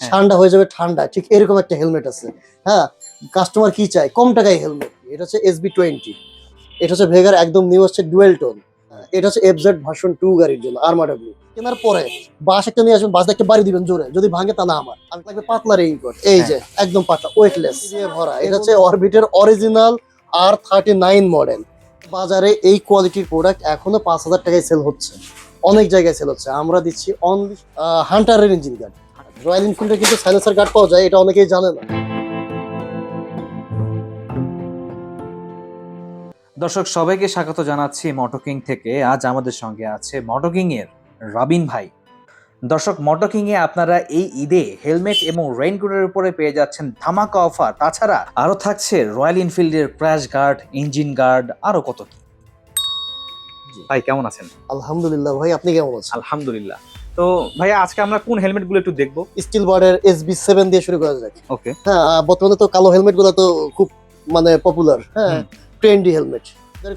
হ্যাঁ। ঠান্ডা হয়ে যাবে ঠান্ডা ঠিক এরকম একটা হেলমেট আছে। হ্যাঁ কাস্টমার কি চায়? কম টাকায় হেলমেট এটা হচ্ছে এসবি টোয়েন্টি এটা হচ্ছে ভেগার একদম নিউ হচ্ছে ডুয়েল টোন এটা হচ্ছে এফজেড ভার্সন টু গাড়ির জন্য আর্মা ডাব্লিউ কেনার পরে বাস একটা নিয়ে আসবেন বাসটা একটা বাড়ি দিবেন জোরে। যদি ভাঙে তা না আমার। আমি লাগবে পাতলা রেইনকোট এই যে একদম পাতলা ওয়েটলেস দিয়ে ভরা। এটা হচ্ছে অরবিটের অরিজিনাল আর থার্টি নাইন মডেল বাজারে এই কোয়ালিটির প্রোডাক্ট এখনও পাঁচ হাজার টাকায় সেল হচ্ছে। অনেক জায়গায় সেল হচ্ছে। আমরা দিচ্ছি অনলি হান্টারের ইঞ্জিন গার্ড রয়্যাল এনফিল্ডে কিন্তু সাইলেন্সার গার্ড পাওয়া যায় এটা অনেকেই জানে না। দর্শক সবাইকে স্বাগত জানাচ্ছি মটোকিং থেকে। আজ আমাদের সঙ্গে আছে মটোকিং এর রাবিন ভাই। দর্শক মটোকিং এ আপনারা এই ঈদে হেলমেট এবং রেইনকোটের উপরে পেয়ে যাচ্ছেন ধামাকা অফার তাছাড়া আরও থাকছে রয়্যাল এনফিল্ডের ক্র্যাশ গার্ড ইঞ্জিন গার্ড আরও কত কি। ভাই কেমন আছেন? আলহামদুলিল্লাহ ভাই আপনি কেমন আছেন? আলহামদুলিল্লাহ। তো ভাইয়া আজকে আমরা কোন হেলমেটগুলো একটু দেখব? স্টিল বার্ডের এস বি সেভেন দিয়ে শুরু করা যাক। ওকে হ্যাঁ বর্তমানে তো কালো হেলমেটগুলো তো খুব মানে পপুলার হ্যাঁ। ট্রেন্ডি হেলমেট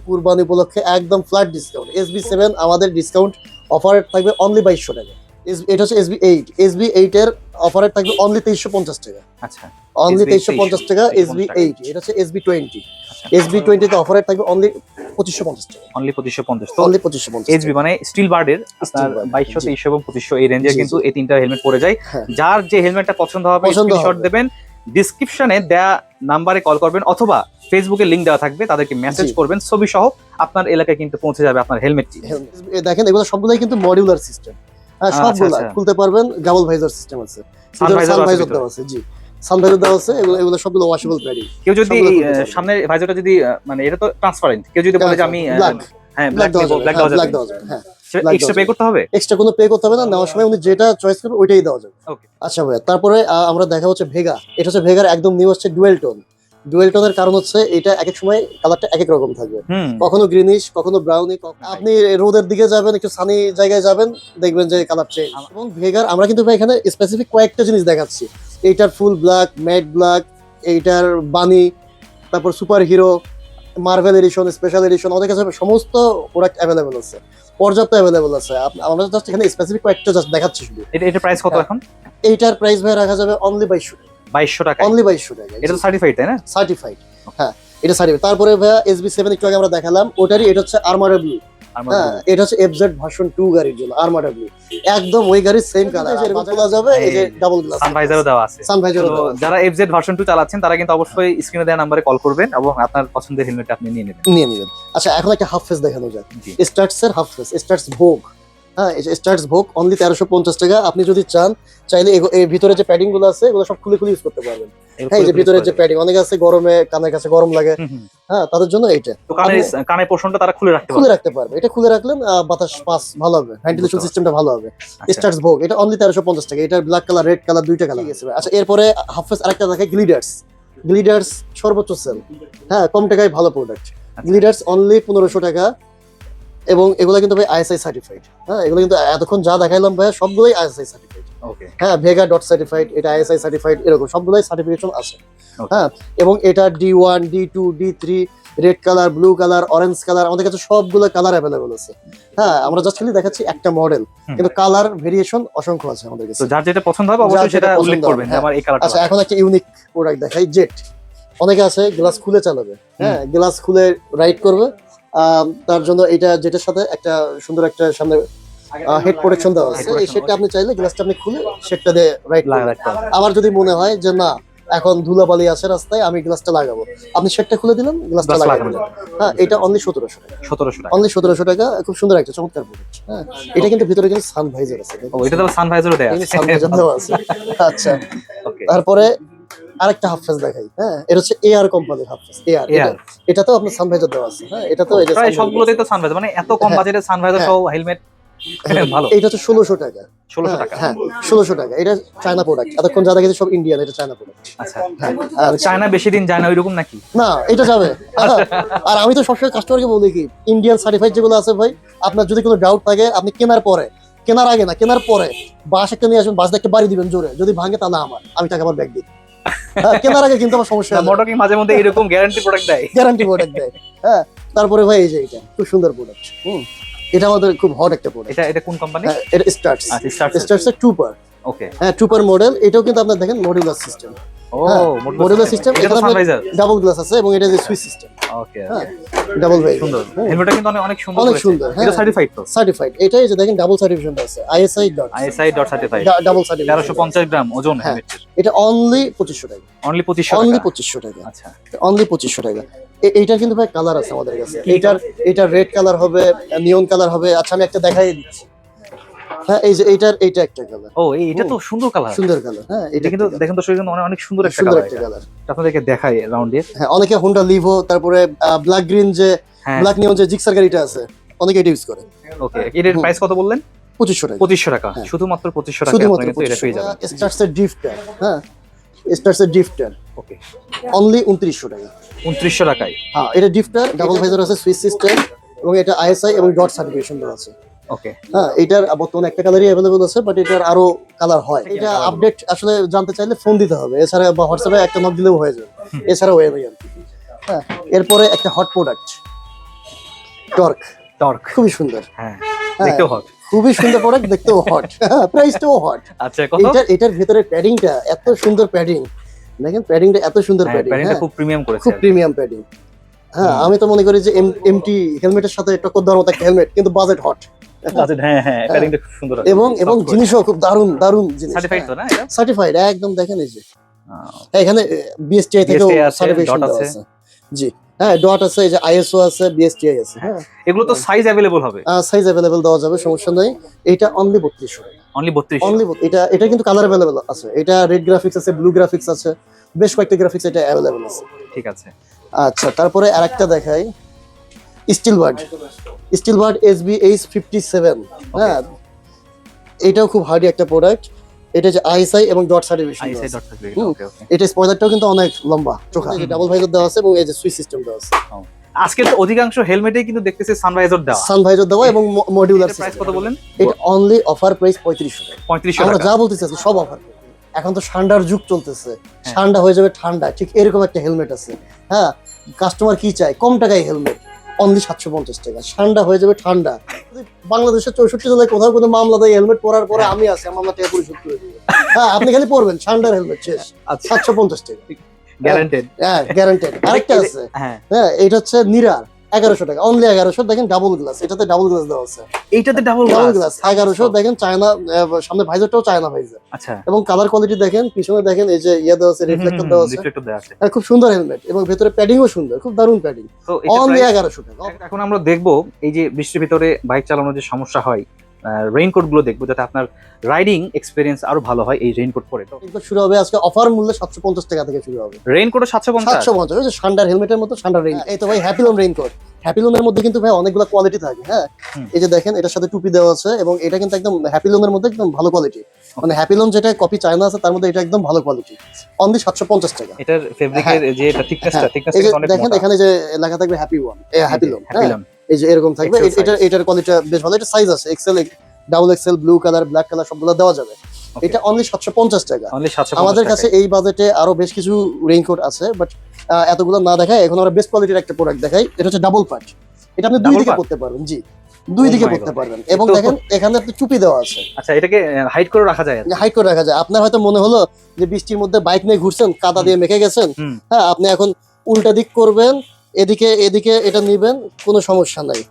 কুরবানি উপলক্ষে একদম flat discount S B seven আমাদের ডিসকাউন্ট অফার থাকবে অনলি বাইশশো টাকা এটা হচ্ছে এসবি এইট এসবি এইট এর অফারে থাকবে অনলি তেইশশো পঞ্চাশ টাকা। আচ্ছা অনলি তেইশশো পঞ্চাশ টাকা এসবি এইট এটা হচ্ছে এসবি টোয়েন্টি এসবি টোয়েন্টিতে অফারে থাকবে অনলি পঁচিশশো পঞ্চাশ টাকা। অনলি পঁচিশশো পঞ্চাশ। অনলি পঁচিশশো পঞ্চাশ এইচবি মানে স্টিল বার্ডের আপনার Steel Bird, বাইশশো তেইশশো এবং পঁচিশশো এই রেঞ্জের কিন্তু এই তিনটা হেলমেট পড়ে যায়। হ্যাঁ। যার যে হেলমেটটা পছন্দ হবে হবে। দেবেন ডিসক্রিপশনে দেয়া নাম্বারে কল করবেন অথবা ফেসবুকে লিংক দেওয়া থাকবে তাদেরকে মেসেজ করবেন ছবি সহ আপনার এলাকায় কিন্তু পৌঁছে যাবে আপনার হেলমেটটি। দেখেন এগুলো সবগুলোই কিন্তু মডিউলার সিস্টেম সবগুলা আচ্ছা। খুলতে পারবেন। ডাবল ভাইজার সিস্টেম আছে। সানভাইজার দেওয়া আছে জি। সানভাইজার দেওয়া আছে এগুলো এগুলো সবগুলো ওয়াশেবল প্যাডি কেউ যদি। সামনের ভাইজারটা যদি মানে এটা তো ট্রান্সপারেন্ট কেউ যদি বলে যে আমি হ্যাঁ ব্ল্যাক ব্ল্যাক দেওয়া যাবে ব্ল্যাক দেওয়া যাবে। হ্যাঁ এক্সট্রা পে করতে হবে? এক্সট্রা কোনো পে করতে হবে না নেওয়ার সময় উনি যেটা চয়েস করবে ওইটাই দেওয়া যাবে। আচ্ছা ভাইয়া তারপরে আমরা দেখা হচ্ছে ভেগা এটা হচ্ছে ভেগার একদম নিউ হচ্ছে ডুয়েল টোন ডুয়েল টোনের কারণ হচ্ছে এটা এক এক সময় কালারটা এক এক রকম থাকবে। কখনো গ্রিনিশ কখনো ব্রাউনি আপনি রোদের দিকে যাবেন একটু সানি জায়গায় যাবেন দেখবেন যে কালার চেঞ্জ এবং ভেগার আমরা কিন্তু ভাই এখানে স্পেসিফিক কয়েকটা জিনিস দেখাচ্ছি। এইটার ফুল ব্ল্যাক ম্যাট ব্ল্যাক এইটার বানি তারপর superhero Marvel edition special edition আমাদের কাছে সমস্ত প্রোডাক্ট অ্যাভেলেবল আছে পর্যাপ্ত অ্যাভেলেবল আছে। আমরা জাস্ট এখানে স্পেসিফিক কয়েকটা জাস্ট দেখাচ্ছি শুধু। এটা এটা প্রাইস কত হ্যাঁ। এখন? এইটার প্রাইস ভাই রাখা যাবে অনলি বাইশশো বাইশশো টাকা অনলি বাইশশো টাকা এটা সার্টিফাইড তাই না? সার্টিফাইড হ্যাঁ এটা সার্টিফাইড তারপরে ভাইয়া এসবি সেভেন একটু আগে আমরা দেখালাম ওটারই এটা হচ্ছে আর্মার ব্লু হ্যাঁ এটা হচ্ছে এফজেড ভার্সন টু গাড়ির জন্য আর্মার ব্লু একদম ওই গাড়ির সেম কালার যাবে এই যে ডাবল গ্লাস সানভাইজারও দেওয়া আছে। সানভাইজার তো যারা এফজেড ভার্সন টু চালাচ্ছেন তারা কিন্তু অবশ্যই স্ক্রিনে দেওয়া নাম্বারে কল করবেন এবং আপনার পছন্দের হেলমেট আপনি নিয়ে নেবেন। নিয়ে নেবেন। আচ্ছা এখন একটা হাফ ফেস দেখানো যাক। স্টার্টস এর হাফ ফেস স্টার্টস ভোগ হ্যাঁ স্টার্টস ভোগ অনলি তেরোশো পঞ্চাশ টাকা। আপনি যদি চান চাইলে এর ভিতরে যে প্যাডিংগুলো আছে এগুলো সব খুলে খুলে ইউজ করতে পারবেন। হ্যাঁ যে ভিতরে যে প্যাডিং অনেকে আছে গরমে কানের কাছে গরম লাগে। হ্যাঁ তাদের জন্য এইটা। কানের পোর্শনটা তারা খুলে রাখতে খুলে রাখতে পারবে। এটা খুলে রাখলেন বাতাস পাস ভালো হবে। ভেন্টিলেশন সিস্টেমটা ভালো হবে। আচ্ছা। স্টার্টস ভোগ এটা অনলি তেরোশো পঞ্চাশ টাকা। এটা ব্ল্যাক কালার রেড কালার দুইটা কালার গেছে আচ্ছা এরপরে হাফ ফেস আরেকটা দেখে গ্লিডার্স গ্লিডার্স সর্বোচ্চ সেল হ্যাঁ কম টাকায় ভালো প্রোডাক্ট আচ্ছা। গ্লিডার্স অনলি পনেরোশো টাকা। এবং এগুলো কিন্তু ভাই আইএসআই সার্টিফাইড হ্যাঁ এগুলো কিন্তু এতক্ষণ যা দেখাইলাম ভাই সবগুলোই আইএসআই সার্টিফাইড ওকে হ্যাঁ ভেগা ডট সার্টিফাইড এটা আইএসআই সার্টিফাইড এরকম সবগুলোই সার্টিফিকেশন আছে। হ্যাঁ এবং এটা D one D two D three red colour blue colour orange colour আমাদের কাছে সবগুলো কালার অ্যাভেলেবল আছে। হ্যাঁ আমরা জাস্ট খালি দেখাচ্ছি একটা মডেল কিন্তু কালার ভেরিয়েশন অসংখ্য আছে আমাদের কাছে। যার যেটা পছন্দ হবে অবশ্যই সেটা উল্লেখ করবেন হ্যাঁ। আমার এই কালারটা আচ্ছা এখন একটা ইউনিক প্রোডাক্ট দেখাই জেট অনেকে আছে গ্লাস খুলে চালাবে। হ্যাঁ গ্লাস খুলে রাইড করবে তার জন্য এটা জেটের সাথে একটা সুন্দর একটা সামনে হেড প্রোটেকশন দেওয়া আছে। এই শেডটা আপনি চাইলে গ্লাসটা আপনি খুলে শেডটা দিয়ে। আবার যদি মনে হয় যে না এখন ধুলাবালি আছে রাস্তায় আমি গ্লাসটা লাগাবো। আপনি শেডটা খুলে দিলাম গ্লাসটা লাগাবো হ্যাঁ এটা অনলি সতেরোশো টাকা। সতেরোশো টাকা। অনলি সতেরোশো টাকা খুব সুন্দর একটা চমৎকার প্রোডাক্ট হ্যাঁ এটা কিন্তু ভিতরে কিন্তু সান ভাইজার আছে। ও এটা তো সানভাইজারও দেয়া আছে। সান দেওয়া আছে। আচ্ছা। তারপরে আরেকটা হাফ ফেস দেখাই হ্যাঁ? এটা হচ্ছে এআর কোম্পানির হাফ ফেস এআর এটা তো আপনার সানভাইজার দেওয়া আছে হ্যাঁ? এটা তো এই যে প্রায় সবগুলোতেই তো সানভাইজার মানে এত কম হ্যাঁ, বাজেটে সানভাইজার হ্যাঁ। সহ হেলমেট ভালো। এটা হচ্ছে ষোলোশো টাকা। ষোলোশো হ্যাঁ, টাকা। হ্যাঁ ষোলোশো টাকা। এটা চায়না প্রোডাক্ট এতক্ষণ যা দেখেছি সব ইন্ডিয়ান এটা চায়না প্রোডাক্ট আচ্ছা। চায়না বেশি দিন যায় না ওইরকম নাকি? না এটা যাবে। আর আমি তো সবসময় কাস্টমারকে বলি কি ইন্ডিয়ান সার্টিফাইড যেগুলো আছে ভাই আপনার যদি কোনো ডাউট থাকে আপনি কেনার পরে কেনার আগে না কেনার পরে বাস একটা নিয়ে আসবেন বাস একটা বাড়ি দিবেন জোরে। যদি ভাঙে তা না আমার আমি টাকা আমার ব্যাগ দিই। হ্যাঁ, কেনার আগে কিন্তু আমার সমস্যা মোটরকিং মাঝে মধ্যে এরকম গ্যারান্টি প্রোডাক্ট দেয়? গ্যারান্টি প্রোডাক্ট দেয়। হ্যাঁ তারপরে ভাই এই যে এটা খুব সুন্দর প্রোডাক্ট হুম। এটা আমাদের খুব হট একটা প্রোডাক্ট এটা এটা কোন কোম্পানি হ্যাঁ এটা স্টার্টস স্টার্ট স্টার্টস টু পার ওকে হ্যাঁ টুপার মডেল এটাও কিন্তু আপনার দেখেন মডিউলার সিস্টেম ও হ্যাঁ, এটা ডাবল গ্লাস আছে এবং এটা যে সুইচ সিস্টেম ওকে হ্যাঁ ডাবল ভাই সুন্দর। হেলমেটটা কিন্তু অনেক অনেক সুন্দর অনেক সুন্দর, এটা হ্যাঁ। সার্টিফাইড তো সার্টিফাইড এটাই যে দেখেন ডাবল সার্টিফিকেশন আছে। ISI dot ISI dot certified double certification 1350 gram ওজন হ্যাঁ। হেলমেটের এটা অনলি টাকা। অনলি 2500 অনলি টাকা। আচ্ছা। অনলি টাকা। এইটার কিন্তু ভাই কালার আছে আমাদের কাছে। এইটার রেড কালার হবে নিয়ন কালার হবে। আচ্ছা আমি একটা দেখাই দিচ্ছি। হ্যাঁ এই যে এইটার এইটা একটা কালার ও এটা তো সুন্দর কালার সুন্দর কালার হ্যাঁ এটা কিন্তু দেখেন তো কিন্তু অনেক অনেক সুন্দর একটা সুন্দর একটা কালার আপনাদেরকে দেখাই রাউন্ডে হ্যাঁ অনেকে হোন্ডা লিভো তারপরে ব্ল্যাক গ্রিন যে হ্যাঁ। ব্ল্যাক নিয়ন যে জিক্সার গাড়িটা আছে অনেকে এটা ইউজ করে। ওকে এটার প্রাইস কত বললেন? পঁচিশশো টাকা। 2500 টাকা। হ্যাঁ। শুধুমাত্র 2500 টাকা শুধুমাত্র এটা পেয়ে যাবেন। স্টার্সের ড্রিফটার হ্যাঁ স্টার্সের ওকে অনলি উনত্রিশশো টাকা। 2900 টাকায়। হ্যাঁ এটা ড্রিফটার ডাবল ভাইজার আছে সুইচ সিস্টেম এবং এটা আইএসআই এবং ডট সার্টিফিকেশন আছে। ওকে হ্যাঁ এটার বর্তমানে একটা কালারই অ্যাভেলেবল আছে বাট এটার আরও কালার হয়। এটা আপডেট আসলে জানতে চাইলে ফোন দিতে হবে। এছাড়া বা হোয়াটসঅ্যাপে একটা নক দিলেও হয়ে যাবে। এছাড়া যাবে আর কি। হ্যাঁ এরপরে একটা হট প্রোডাক্ট টর্ক টর্ক খুবই সুন্দর। হ্যাঁ হ্যাঁ। দেখতেও হট খুবই সুন্দর প্রোডাক্ট দেখতেও হট প্রাইসটাও হট আচ্ছা কত? এটার এটার ভিতরে প্যাডিংটা এত সুন্দর প্যাডিং দেখেন প্যাডিংটা এত সুন্দর প্যাডিং প্যান্টটা খুব প্রিমিয়াম করেছে খুব প্রিমিয়াম প্যাডিং হ্যাঁ আমি তো মনে করি যে এমটি হেলমেটের সাথে টক্কর দেওয়ার মতো একটা হেলমেট কিন্তু বাজেট হট হ্যাঁ। হ্যাঁ প্যাডিংটা খুব সুন্দর এবং এবং জিনিসও খুব দারুণ দারুণ জিনিস। সার্টিফাইড তো না এটা? সার্টিফাইড একদম দেখেন এই যে। হ্যাঁ, এখানে বিএসটিআই BSTI আছে, সার্টিফিকেশন আছে। আছে। জি। হ্যাঁ ডট আছে এই যে আইএসও আছে বিএসটিআই আছে হ্যাঁ। এগুলো তো সাইজ অ্যাভেলেবল হবে। সাইজ অ্যাভেলেবল দেওয়া যাবে সমস্যা নেই। এটা অনলি বত্রিশশো টাকা অনলি 32 অনলি এটা এটা কিন্তু কালার অ্যাভেলেবল আছে। এটা রেড গ্রাফিক্স আছে ব্লু গ্রাফিক্স আছে বেশ কয়েকটা গ্রাফিক্স এটা অ্যাভেলেবল আছে। ঠিক আছে। আচ্ছা তারপরে আরেকটা দেখাই। Steelbird Steelbird S B H fifty seven হ্যাঁ এটাও খুব হার্ডি একটা প্রোডাক্ট এটা যে আইএসআই এবং ডট সার্টিফিকেশন এটা স্পয়লারটাও কিন্তু অনেক লম্বা। চোখা ডাবল ভাইজার দেওয়া আছে এবং এই যে সুইচ সিস্টেম দেওয়া আছে। আজকে তো অধিকাংশ হেলমেটেই কিন্তু দেখতেছি সানরাইজার দেওয়া। সান ভাইজার দেওয়া এবং মডিউলার প্রাইস কত বলেন এটা অনলি অফার প্রাইস পঁয়ত্রিশশো টাকা। 3500 আমরা যা বলতেছি আজকে সব অফার এখন তো ঠান্ডার যুগ চলতেছে। হ্যাঁ। ঠান্ডা হয়ে যাবে ঠান্ডা। ঠিক এরকম একটা হেলমেট আছে। হ্যাঁ কাস্টমার কি চায়? কম টাকায় হেলমেট অনলি সাতশো পঞ্চাশ টাকা। ঠান্ডা হয়ে যাবে ঠান্ডা। বাংলাদেশের চৌষট্টি জেলায় কোথাও কোনো মামলা দেয় হেলমেট পরার পরে। আমি আছি আমার মামলা টাকা পরিশোধ করে দিবে হ্যাঁ আপনি খালি পরবেন ঠান্ডার হেলমেট শেষ। আচ্ছা। সাতশো পঞ্চাশ টাকা। গ্যারান্টেড হ্যাঁ গ্যারান্টেড আরেকটা আছে। হ্যাঁ। হ্যাঁ এটা হচ্ছে নিরার এগারোশো টাকা। অনলি এগারোশো দেখেন ডাবল গ্লাস এটাতে ডাবল গ্লাস দেওয়া আছে। এইটাতে ডাবল ডাবল গ্লাস এগারোশো দেখেন চায়না সামনে ভাইজারটাও চায়না ভাইজার। আচ্ছা। এবং কালার কোয়ালিটি দেখেন পিছনে দেখেন এই যে ইয়ে দেওয়া আছে রিফ্লেক্টর দেওয়া আছে। হ্যাঁ, খুব সুন্দর হেলমেট এবং ভেতরে প্যাডিংও সুন্দর খুব দারুণ প্যাডিং অনলি এগারোশো টাকা। এখন আমরা দেখব এই যে বৃষ্টির ভিতরে বাইক চালানোর যে সমস্যা হয় রেইনকোটগুলো দেখব যাতে আপনার রাইডিং এক্সপিরিয়েন্স আরও ভালো হয় এই রেইনকোট পরে। তো শুরু হবে আজকে অফার মূল্যে সাতশো পঞ্চাশ টাকা থেকে শুরু হবে। রেইনকোটও সাতশো পঞ্চাশ? সাতশো পঞ্চাশ ওই যে ঠান্ডার হেলমেটের মতো ঠান্ডার রেইন এই তো ভাই হ্যাপিলন রেইনকোট হ্যাপিলনের মধ্যে কিন্তু ভাই অনেকগুলো কোয়ালিটি থাকে হ্যাঁ। এই যে দেখেন এটার সাথে টুপি দেওয়া আছে এবং এটা কিন্তু একদম হ্যাপিলনের মধ্যে একদম ভালো কোয়ালিটি মানে হ্যাপিলন যেটা কপি চায়না আছে তার মধ্যে এটা একদম ভালো কোয়ালিটি অনলি সাতশো পঞ্চাশ টাকা। এটার ফেব্রিকের যে এটা থিকনেসটা হ্যাঁ, থিকনেস অনেক দেখেন এখানে যে লেখা থাকবে happy one happy loan happy loan এই যে এরকম থাকবে এটা এটার কোয়ালিটি বেশ ভালো। এটা সাইজ আছে XL double XL blue colour black colour সবগুলো দেওয়া যাবে। এটা অনলি সাতশো পঞ্চাশ টাকা। আমাদের কাছে এই বাজেটে আরও বেশ কিছু রেইনকোট আছে বাট এতগুলো না দেখায় এখন আমরা বেস্ট কোয়ালিটির একটা প্রোডাক্ট দেখাই। এটা হচ্ছে ডাবল পার্ট এটা আপনি দুই দিকে? পড়তে পারবেন জি। দুই Oh দিকে পড়তে পারবেন। এবং দেখেন এখানে আপনি চুপি দেওয়া আছে। আচ্ছা এটাকে হাইড করে রাখা যায়। হাইট করে রাখা যায়। আপনার হয়তো মনে হলো যে বৃষ্টির মধ্যে বাইক নিয়ে ঘুরছেন কাদা দিয়ে মেখে গেছেন। হ্যাঁ আপনি এখন উল্টা দিক করবেন এদিকে এদিকে এটা নিবেন কোনো সমস্যা নাই।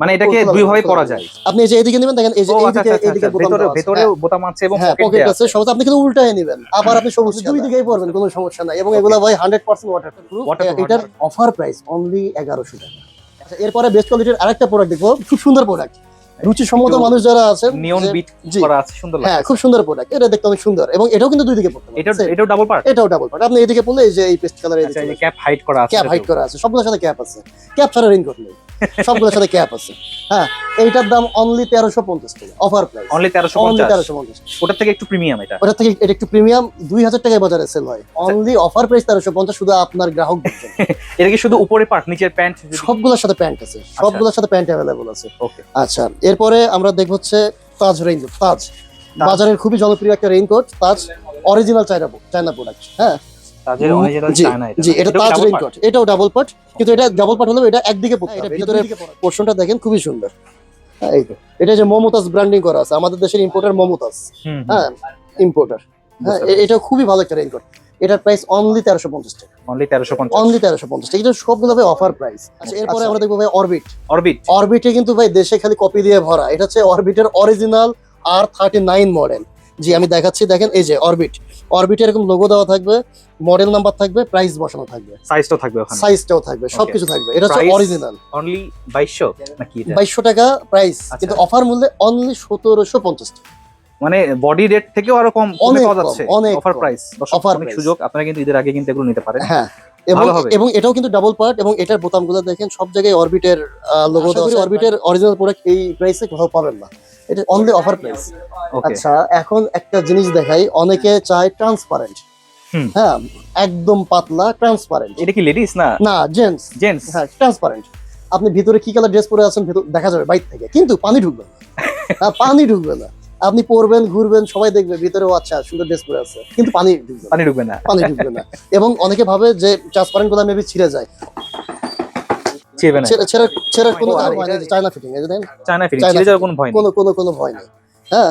মানে এটাকে দুই ভাবে পড়া যায়। আপনি এই যে এদিকে নেবেন দেখেন এই যে এদিকে এদিকে এইদিকে আচ্ছা, এইদিকে আচ্ছা, বোতাম আছে। ভেতরে হ্যাঁ। বোতাম আছে এবং হ্যাঁ পকেট পকেট আছে সব আপনি কিন্তু উল্টায় নেবেন। আবার আপনি সবুজ দুই দিকেই পড়বেন কোনো সমস্যা নাই। এবং এগুলো ভাই হান্ড্রেড পার্সেন্ট ওয়াটার Waterproof, এটার অফার প্রাইস অনলি 1100 টাকা। আচ্ছা এরপরে বেস্ট কোয়ালিটির আরেকটা প্রোডাক্ট দেখব। খুব সুন্দর প্রোডাক্ট রুচি সম্মত মানুষ যারা আছেন নিয়ন বিট করা আছে সুন্দর হ্যাঁ খুব সুন্দর প্রোডাক্ট এটা দেখতে অনেক সুন্দর। এবং এটাও কিন্তু দুই দিকে পড়তে পারে। এটাও ডাবল পার্ট এটাও ডাবল পার্ট আপনি এদিকে পড়লে এই যে এই পেস্ট কালার আচ্ছা এই ক্যাপ হাইড করা আছে ক্যাপ হাইট করা আছে। সবগুলোর সাথে ক্যাপ আছে। ক্যাপ ছাড়া রিং নেই। সবগুলোর সাথে ক্যাপ আছে। হ্যাঁ এইটার দাম অনলি তেরোশো পঞ্চাশ টাকা অফার প্রাইস অনলি তেরোশো অনলি তেরোশো পঞ্চাশ। ওটার থেকে একটু প্রিমিয়াম এটা। ওটা থেকে এটা একটু প্রিমিয়াম দুই হাজার টাকায় বাজারে সেল হয়। অনলি অফার প্রাইস তেরোশো পঞ্চাশ শুধু আপনার গ্রাহক এটা কি শুধু উপরে পার্ট নিচের প্যান্ট সবগুলোর সাথে প্যান্ট আছে। সবগুলোর সাথে প্যান্ট অ্যাভেলেবল আছে। ওকে আচ্ছা এরপরে আমরা দেখব হচ্ছে তাজ রেইনকোট তাজ। বাজারের খুবই জনপ্রিয় একটা raincoat Taj original China China product হ্যাঁ তাদের অরিজিনাল জি চায়না এটা জি এটা এটাও তাজ রেইনকোট এটাও ডাবল পার্ট কিন্তু এটা ডাবল পার্ট হলেও এটা একদিকে পড়তে হবে। ভিতরে পোর্শনটা দেখেন খুবই সুন্দর। হ্যাঁ, এই তো এটা যে মমতাজ ব্র্যান্ডিং করা আছে আমাদের দেশের ইম্পোর্টার মমতাজ। হ্যাঁ ইম্পোর্টার হ্যাঁ এটা খুবই ভালো একটা রেইনকোট এটার প্রাইস অনলি তেরোশো পঞ্চাশ টাকা। অনলি তেরোশো পঞ্চাশ। অনলি তেরোশো পঞ্চাশ টাকা। এটা সবগুলো ভাই অফার প্রাইস আচ্ছা এরপরে আমরা দেখব ভাই অরবিট অরবিট অরবিটে কিন্তু ভাই দেশে খালি কপি দিয়ে ভরা। এটা হচ্ছে অরবিটের অরিজিনাল আর থার্টি নাইন মডেল জি আমি দেখাচ্ছি দেখেন এই যে অরবিট অরবিটে এরকম লোগো দেওয়া থাকবে মডেল নাম্বার থাকবে প্রাইস বসানো থাকবে। সাইজটাও থাকবে ওখানে। সাইজটাও থাকবে সবকিছু থাকবে। এটা হচ্ছে অরিজিনাল অনলি বাইশশো নাকি এটা? বাইশশো টাকা প্রাইস আচ্ছা। কিন্তু অফার মূল্যে অনলি সতেরোশো পঞ্চাশ টাকা। মানে বডি রেট থেকেও আরও কম অনেক পাওয়া যাচ্ছে। অফার প্রাইস অনেক সুযোগ। আপনারা কিন্তু ঈদের আগে কিন্তু এগুলো নিতে পারেন। হ্যাঁ। এবং এবং এটাও কিন্তু ডাবল পার্ট এবং এটার বোতামগুলো দেখেন সব জায়গায় অরবিটের লোগো দেওয়া আছে। অরবিটের অরিজিনাল প্রোডাক্ট এই প্রাইসে কোথাও পাবেন না। এটা অনলি অফার প্রাইস আচ্ছা এখন একটা জিনিস দেখাই। অনেকে চায় ট্রান্সপারেন্ট হ্যাঁ একদম পাতলা ট্রান্সপারেন্ট এটা কি লেডিস না? না জেন্টস জেন্টস হ্যাঁ ট্রান্সপারেন্ট আপনি ভিতরে কি কালার ড্রেস পরে আছেন ভেতর দেখা যাবে বাইরে থেকে। কিন্তু পানি ঢুকবে না। হ্যাঁ, পানি ঢুকবে না। আপনি পরবেন ঘুরবেন সবাই দেখবে ভিতরেও আচ্ছা সুন্দর ড্রেস পরে আছে। কিন্তু পানি পানি ঢুকবে না। পানি ঢুকবে না। এবং অনেকে ভাবে যে ট্রান্সপারেন্টগুলো মেবি ছিঁড়ে যায়। ছেড়ে কোনো ভয় নেই চায়না ফিটিং এই দেখেন, চায়না ফিটিং ছিঁড়ে যাওয়ার কোনো ভয় নেই। কোনো কোনো কোনো ভয় নেই। হ্যাঁ?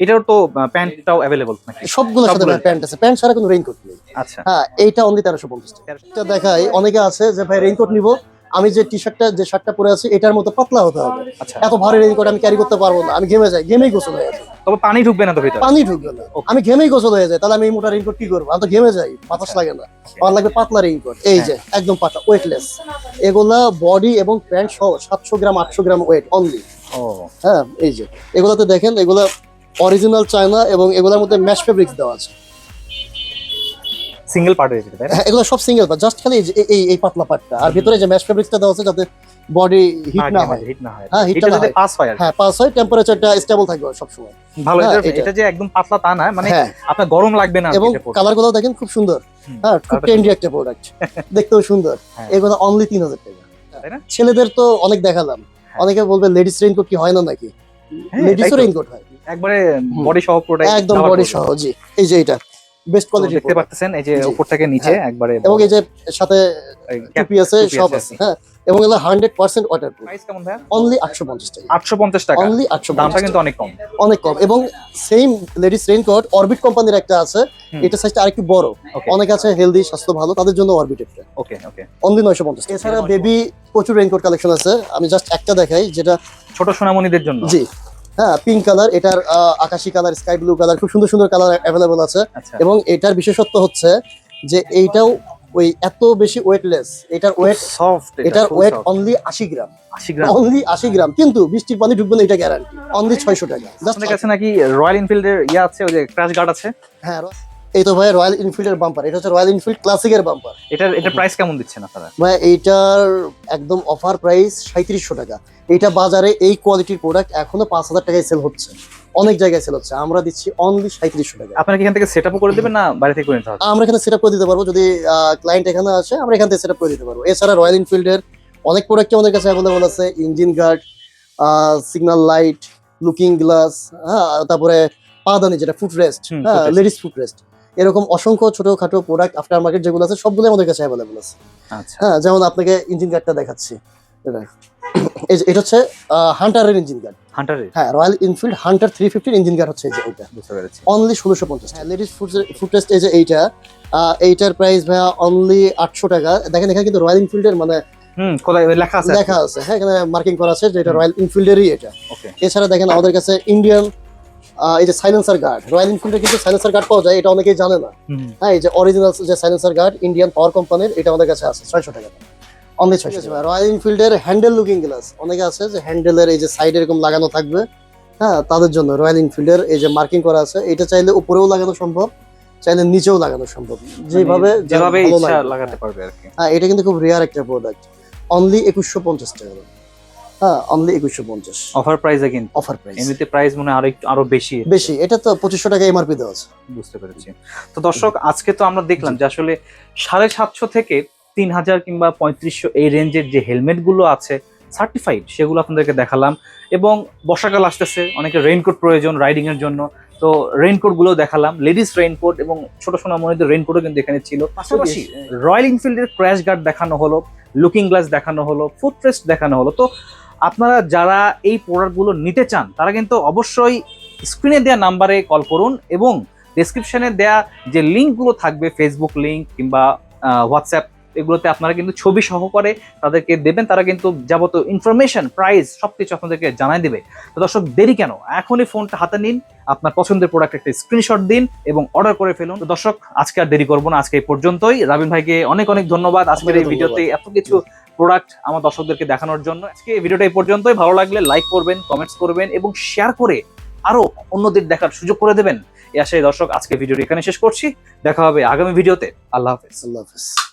এটার তো প্যান্টটাও অ্যাভেলেবল নাকি? সবগুলোর সাথে প্যান্ট আছে। প্যান্ট ছাড়া কোনো রেইনকোট নেই। আচ্ছা। হ্যাঁ এইটা অনলি তেরোশো পঞ্চাশ টাকা। এটা দেখাই অনেকে আছে যে ভাই রেইনকোট নিব। আমি যে টি শার্টটা যে শার্টটা পরে আছি এটার মতো পাতলা হতে হবে। আচ্ছা। এত ভারী রেইনকোট আমি ক্যারি করতে পারব না। আমি ঘেমে যাই ঘেমেই গোসল হয়ে যায়। তবে পানি ঢুকবে না তো ভিতরে? পানি ঢুকবে না। আমি ঘেমেই গোসল হয়ে যায় তাহলে আমি এই মোটা রেইনকোট কি করব? আমি তো ঘেমে যাই বাতাস লাগে না। আমার লাগবে পাতলা রেইনকোট এই যে একদম পাতলা ওয়েটলেস এগুলা বডি এবং প্যান্ট সহ সাতশো গ্রাম আটশো গ্রাম ওয়েট অনলি হ্যাঁ এই যে। এগুলাতে দেখেন এগুলা অরিজিনাল চায়না এবং এগুলোর মধ্যে ম্যাশ ফেব্রিক্স দেওয়া আছে। সিঙ্গেল পার্ট হয়েছে তাই না? হ্যাঁ এগুলো সব সিঙ্গেল পার্ট জাস্ট খালি এই এই- পাতলা পার্টটা আর ভিতরে যে ম্যাশ ফেব্রিক্সটা দেওয়া আছে যাতে বডি হিট না হয় হিট না হয়। হ্যাঁ, heat এটা টা না যদি পাস হয় হ্যাঁ পাস হয় টেম্পারেচারটা স্টেবল থাকবে সবসময়। ভালো হ্যাঁ, এটা যে একদম পাতলা তা না মানে হ্যাঁ। আপনার গরম লাগবে না এবং এটা পরতে। কালারগুলো দেখেন খুব সুন্দর। হ্যাঁ খুব ট্রেন্ডি একটা প্রোডাক্ট দেখতেও সুন্দর। হ্যাঁ। এগুলো অনলি তিন হাজার টাকা। তাই না? ছেলেদের তো অনেক দেখালাম। হ্যাঁ। অনেকে বলবে লেডিস রেইনকোট কি হয় না নাকি? হ্যাঁ, লেডিস তো। রেইনকোট হয়। একবারে বডি সহ প্রোডাক্ট একদম বডি সহ জি। এই যে এটা। বেস্ট কোয়ালিটি দেখতে পাচ্ছেন এই যে উপর থেকে নিচে একবারে এবং এই যে সাথে টুপি আছে সব আছে, হ্যাঁ। এবং এগুলো প্রাইস কেমন ভাই অনলি আটশো পঞ্চাশ টাকা। 850 টাকা। অনলি আটশো দামটা কিন্তু অনেক কম। অনেক কম। এবং সেম লেডিস রেইনকোট অরবিট কোম্পানির একটা আছে। এটা সাইজটা আরেকটু বড়। অনেক আছে হেলদি স্বাস্থ্য ভালো তাদের জন্য অরবিট একটা। ওকে ওকে অনলি নয়শো পঞ্চাশ এছাড়া বেবি প্রচুর রেইনকোট কালেকশন আছে। আমি জাস্ট একটা দেখাই যেটা ছোট সোনামণিদের জন্য। জি। হ্যাঁ পিঙ্ক কালার এটার আকাশি কালার স্কাই ব্লু কালার খুব সুন্দর সুন্দর কালার অ্যাভেলেবল আছে। আচ্ছা। এবং এটার বিশেষত্ব হচ্ছে যে এইটাও ওই এত বেশি ওয়েটলেস এটার ওয়েট সফট এটার ওয়েট অনলি আশি গ্রাম 80 গ্রাম অনলি আশি গ্রাম কিন্তু বৃষ্টির পানি ঢুকবে না এটা গ্যারান্টি অনলি ছয়শো টাকা। আপনাদের কাছে নাকি রয়্যাল এনফিল্ডের ইয়ে আছে ওই যে ক্র্যাশ গার্ড আছে? হ্যাঁ এই তো ভাই রয়্যাল এনফিল্ডের বাম্পার এটা হচ্ছে রয়্যাল এনফিল্ড ক্লাসিকের বাম্পার এটার এটার প্রাইস কেমন দিচ্ছেন আপনারা? ভাই এইটার একদম অফার প্রাইস সাঁত্রিশশো টাকা। এইটা বাজারে এই কোয়ালিটির প্রোডাক্ট এখনও পাঁচ হাজার টাকায় সেল হচ্ছে। অনেক জায়গায় সেল হচ্ছে। আমরা দিচ্ছি অনলি সাঁত্রিশশো টাকা। আপনারা কি এখান থেকে সেটআপও করে দেবেন না বাইরে থেকে করে নিতে হবে? আমরা এখানে সেট করে দিতে পারব। যদি ক্লায়েন্ট এখানে আসে আমরা এখান থেকে সেট করে দিতে পারব। এছাড়া রয়্যাল এনফিল্ডের অনেক প্রোডাক্ট আমাদের কাছে অ্যাভেলেবল আছে। Engine guard signal light looking glass হ্যাঁ তারপরে পাদানি যেটা ফুট রেস্ট হ্যাঁ লেডিস ফুট রেস্ট এরকম অসংখ্য ছোটখাটো প্রোডাক্ট আফটার মার্কেট যেগুলো আছে সবগুলো আমাদের কাছে অ্যাভেলেবল আছে। আচ্ছা। হ্যাঁ যেমন আপনাকে ইঞ্জিন গার্ডটা দেখাচ্ছি। এটা। এই যে এটা হচ্ছে হান্টারের ইঞ্জিন গার্ড হান্টারের হ্যাঁ রয়্যাল এনফিল্ড হান্টার থ্রি ফিফটির ইঞ্জিন গার্ড হচ্ছে এই যে এটা বুঝতে পেরেছি। অনলি ষোলোশো পঞ্চাশ হ্যাঁ লেডিস ফুড ফুড টেস্ট এই যে এইটা। আহ, এইটার প্রাইস ভাইয়া অনলি আটশো টাকা। দেখেন এখানে কিন্তু রয়্যাল এনফিল্ডের মানে লেখা আছে হ্যাঁ এখানে মার্কিং করা আছে যে এটা রয়্যাল এনফিল্ডেরই এটা। ওকে এছাড়া দেখেন আমাদের কাছে ইন্ডিয়ান এই যে সাইলেন্সার গার্ড রয়্যাল এনফিল্ডের কিন্তু সাইলেন্সার গার্ড পাওয়া যায় এটা অনেকেই জানে না। হ্যাঁ এই যে অরিজিনাল যে সাইলেন্সার গার্ড ইন্ডিয়ান পাওয়ার কোম্পানির এটা আমাদের কাছে আছে ছয়শো টাকা অনলি ছয়শো টাকা রয়্যাল এনফিল্ডের হ্যান্ডেল লুকিং গ্লাস অনেকে আছে যে হ্যান্ডেলের এই যে সাইডে এরকম লাগানো থাকবে হ্যাঁ তাদের জন্য রয়্যাল এনফিল্ডের এই যে মার্কিং করা আছে এটা চাইলে উপরেও লাগানো সম্ভব চাইলে নিচেও লাগানো সম্ভব। যেভাবে মানে যেভাবে ইচ্ছা লাগাতে পারবে আর কি। হ্যাঁ এটা কিন্তু খুব রেয়ার একটা প্রোডাক্ট অনলি একুশশো পঞ্চাশ টাকা। হ্যাঁ অনলি একুশশো পঞ্চাশ। অফার প্রাইসে কিন্তু অফার প্রাইস এমনিতে প্রাইস মনে হয় আরও একটু আরও বেশি। বেশি। এটা তো পঁচিশশো টাকা এমআরপি দেওয়া আছে। বুঝতে পেরেছি। তো দর্শক আজকে তো আমরা দেখলাম যে আসলে সাড়ে সাতশো থেকে তিন হাজার কিংবা পঁয়ত্রিশশো এই রেঞ্জের যে হেলমেটগুলো আছে সার্টিফাইড সেগুলো আপনাদেরকে দেখালাম। এবং বর্ষাকাল আসতেছে অনেকে রেইনকোট প্রয়োজন রাইডিং এর জন্য। তো রেইনকোটগুলো দেখালাম। লেডিস রেইনকোট এবং ছোট সোনা মনিদের রেইনকোটও কিন্তু এখানে ছিল। পাশাপাশি রয়্যাল এনফিল্ডের ক্র্যাশ গার্ড দেখানো হলো লুকিং গ্লাস দেখানো হলো ফুটরেস্ট দেখানো হলো। তো আপনারা যারা এই প্রোডাক্টগুলো নিতে চান তারা কিন্তু অবশ্যই স্ক্রিনে দেওয়া নাম্বারে কল করুন এবং ডেসক্রিপশনে দেয়া যে লিঙ্কগুলো থাকবে ফেসবুক লিঙ্ক কিংবা হোয়াটসঅ্যাপ এগুলোতে আপনারা কিন্তু ছবি সহকারে তাদেরকে দেবেন। তারা কিন্তু যাবতীয় ইনফরমেশন প্রাইস সব কিছু আপনাদেরকে জানাই দেবে। তো দর্শক দেরি কেন? এখনই ফোনটা হাতে নিন আপনার পছন্দের প্রোডাক্ট একটা স্ক্রিনশট দিন এবং অর্ডার করে ফেলুন। তো দর্শক আজকে আর দেরি করব না আজকে এই পর্যন্তই। রাবিন ভাইকে অনেক অনেক ধন্যবাদ। আজকের এই ভিডিওতে এত কিছু প্রোডাক্ট আমার দর্শকদেরকে দেখানোর জন্য। আজকে ভিডিওটা এই পর্যন্তই। ভালো লাগলে লাইক করবেন কমেন্টস করবেন এবং শেয়ার করে আরও অন্যদের দেখার সুযোগ করে দেবেন। এই আশায় দর্শক, আজকে ভিডিওটি এখানে শেষ করছি। দেখা হবে আগামী ভিডিওতে। আল্লাহ হাফেজ। আল্লাহ হাফেজ।